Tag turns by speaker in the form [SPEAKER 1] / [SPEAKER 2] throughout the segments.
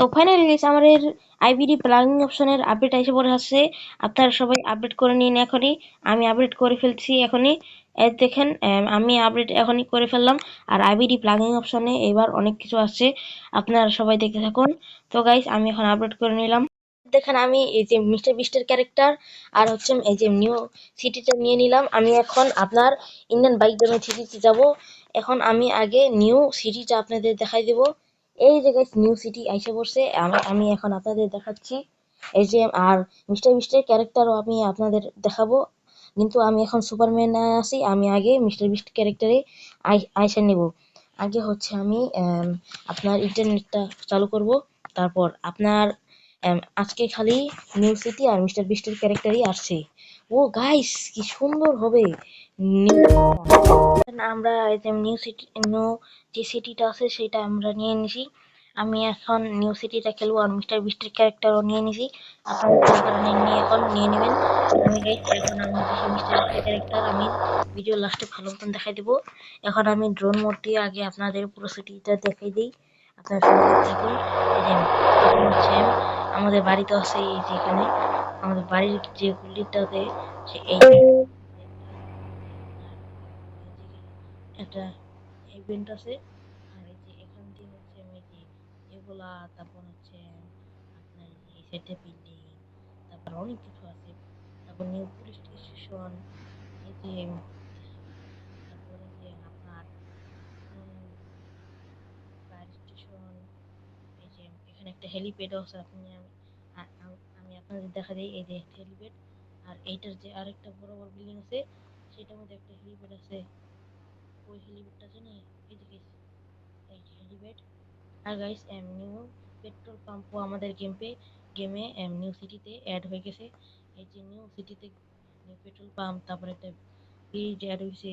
[SPEAKER 1] তো finally guys আমাদের IBD plugging অপশনের আপডেট এসে পড়ে আসছে। আপনারা সবাই আপডেট করে নিন এখনই। আমি আপডেট করে ফেলছি এখনই। দেখেন আমি আপডেট এখনই করে ফেললাম। আর আইবিডি প্লাগিং অপশনে এবার অনেক কিছু আসছে। আপনারা সবাই দেখতে থাকুন। তো গাইস আমি এখন আপডেট করে নিলাম। দেখেন আমি এই যে মিস্টার বিস্টের ক্যারেক্টার আর হচ্ছে এই যে নিউ সিটিটা নিয়ে নিলাম। আমি এখন আপনার ইন্ডিয়ান বাইক জন্য সিটিতে যাব। এখন আমি আগে নিউ সিটিটা আপনাদের দেখাই দেব। এই যে গাইস নিউ সিটি আইসে পড়ছে। আমি আমি এখন আপনাদের দেখাচ্ছি। এই যে, আর মিস্টার বিস্টের ক্যারেক্টারও আমি আপনাদের দেখাবো। কিন্তু আমি এখন সুপারম্যান আছি। আমি আগে মিস্টার বিস্ট ক্যারেক্টারে আইসা নেব। আগে হচ্ছে আমি আপনার ইন্টারনেটটা চালু করব। তারপর আপনার আজকে খালি নিউ সিটি আর মিস্টার বিস্টের ক্যারেক্টারই আসছে। ও গাইস কি সুন্দর হবে। আমরা নিউ সিটি নিউ যে সিটিটা আছে, সেটা আমরা নিয়ে নিছি। আমি এখন নিউ সিটিটা খেলব আর মিস্টার বিস্টের ক্যারেক্টারও নিয়ে নিছি। আপনারা যারা এখন নিয়ে নেবেন। আমি গাইস এখন মিস্টার ক্যারেক্টার আমি ভিডিও লাস্টে ভালো মতন দেখাই দেবো। এখন আমি ড্রোন মোড দিয়ে আগে আপনাদের পুরো সিটিটা দেখাই দিই। আপনারা দেখতে থাকুন এই যে হচ্ছে আমাদের বাড়িতে আছে এই যে এখানে। আমাদের বাড়ির যে গুলিটাতে সে এই একটা ইভেন্ট আছে আর এই যে এখান দিয়ে হচ্ছে আমি যে এগুলা তারপর হচ্ছে আপনার এই সেটে বিল্ডিং তারপর অনেক কিছু আছে। তারপর নিউ পুলিশ স্টেশন এই যে তারপরে যে আপনার ফায়ার স্টেশন এই যে এখানে একটা হেলিপ্যাডও আছে আপনি আমি আ- আ- আমি আপনাদের দেখা যায় এই যে হেলিপ্যাড আর এইটার যে আরেকটা বড় বড় বিল্ডিং আছে, সেটার মধ্যে একটা হেলিপ্যাড আছে। ওই হেলিপ্যাডটা আছে না, এই যে এই যে হেলিপ্যাড আর গাইস নিউ পেট্রোল পাম্পও আমাদের গেমপে গেমে নিউ সিটিতে অ্যাড হয়ে গেছে। এই যে নিউ সিটিতে পেট্রোল পাম্প, তারপর একটা ব্রিজ অ্যাড হয়েছে।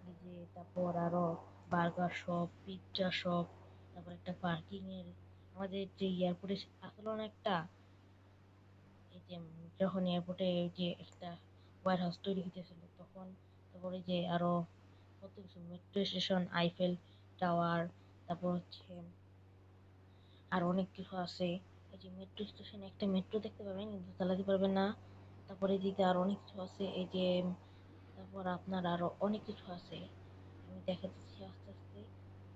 [SPEAKER 1] এই যে তারপর আরও বার্গার শপ পিৎজা শপ তারপর একটা পার্কিং এর। আমাদের যে এয়ারপোর্টে আসলো না একটা যখন এয়ারপোর্টে যে একটা ওয়ার হাউস তৈরি হইতেছিল, তখন তারপরে যে আরও কত কিছু মেট্রো স্টেশন আইফেল টাওয়ার তারপর হচ্ছে আর অনেক কিছু আছে। এই যে মেট্রো স্টেশনে একটা মেট্রো দেখতে পাবেন, কিন্তু চালাতে পারবেন না। তারপরে এদিকে আর অনেক কিছু আছে, এই যে তারপর আপনার আরও অনেক কিছু আছে। আমি দেখা দিচ্ছি আস্তে আস্তে।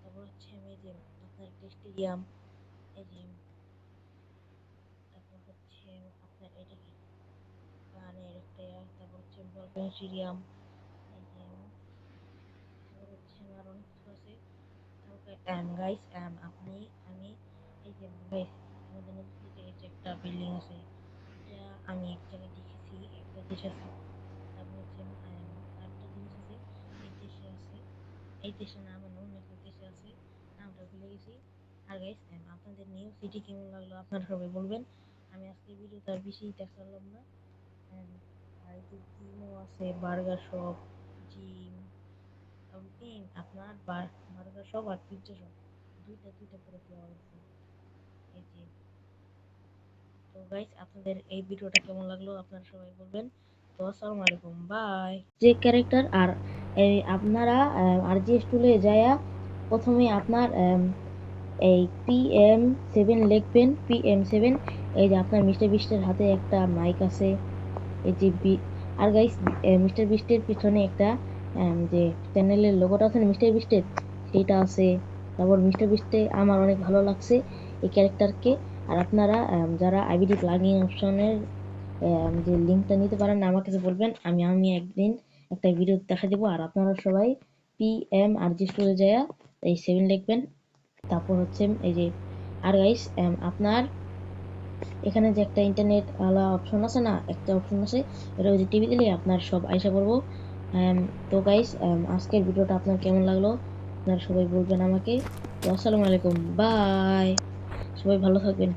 [SPEAKER 1] তারপর হচ্ছে আমি যে আপনার একটা স্টেডিয়াম এই যে তারপর হচ্ছে আপনার এটা কি একটা তারপর হচ্ছে এই যে তারপর হচ্ছে আমার অনেক কিছু আছে। গাইস আপনি, আমি, এই যে গাইস আমাদের এই যে একটা বিল্ডিং আছে আমি এক জায়গায় দেখেছি, একটা দেশ আছে। তারপর হচ্ছে আরেকটা জিনিস আছে, এই দেশে আছে, এই দেশে না মানে অন্য একটা দেশে আছে, নামটা ভুলে গেছি। আর গাইস আপনাদের নিউ সিটি কেমন লাগল, আপনারা সবাই বলবেন। আমি আজকে ভিডিওটা বেশি দেখালাম না। আর যে জিমও আছে বার্গার শপ জিম আপনার বার্গার শপ আর পিৎজা শপ দুইটা দুইটা করে ফ্লেভার আছে। এই যে। তো গাইস আপনাদের এই ভিডিওটা কেমন লাগল? আপনারা সবাই বলবেন। তো আসসালামু আলাইকুম বাই যে ক্যারেক্টার আর, এই আপনারা আর জি স্টুলে যায়া প্রথমে আপনার এই পি এম সেভেন লিখবেন পি এম সেভেন এই যে আপনার মিস্টার বিস্টের হাতে একটা মাইক আছে। এই যে বি- আর গাইস মিস্টার বিস্টের পিছনে একটা যে চ্যানেলের লোগোটা আছে মিস্টার বিস্টের? সেইটা আছে। তারপর মিস্টার বিস্টে আমার অনেক ভালো লাগছে এই ক্যারেক্টারকে আর আপনারা যারা আইবিডি প্লাগিং অপশনের যে লিঙ্কটা নিতে পারেন আমার কাছে বলবেন, আমি আমি একদিন একটা ভিডিও দেখা দেবো। আর আপনারা সবাই পি এম আর জি স্টোরে যায় এই সেভেন লিখবেন। তারপর হচ্ছে এই যে, আর গাইস আপনার এখানে যে একটা ইন্টারনেট আলা অপশন আছে না একটা অপশন আছে এটা ওই যে দিলে আপনার সব আইসা পড়ব। Um, তো গাইস আজকের ভিডিওটা আপনার কেমন লাগল? আপনারা সবাই বলবেন আমাকে। তো আসসালামু আলাইকুম বাই সবাই ভালো থাকবেন।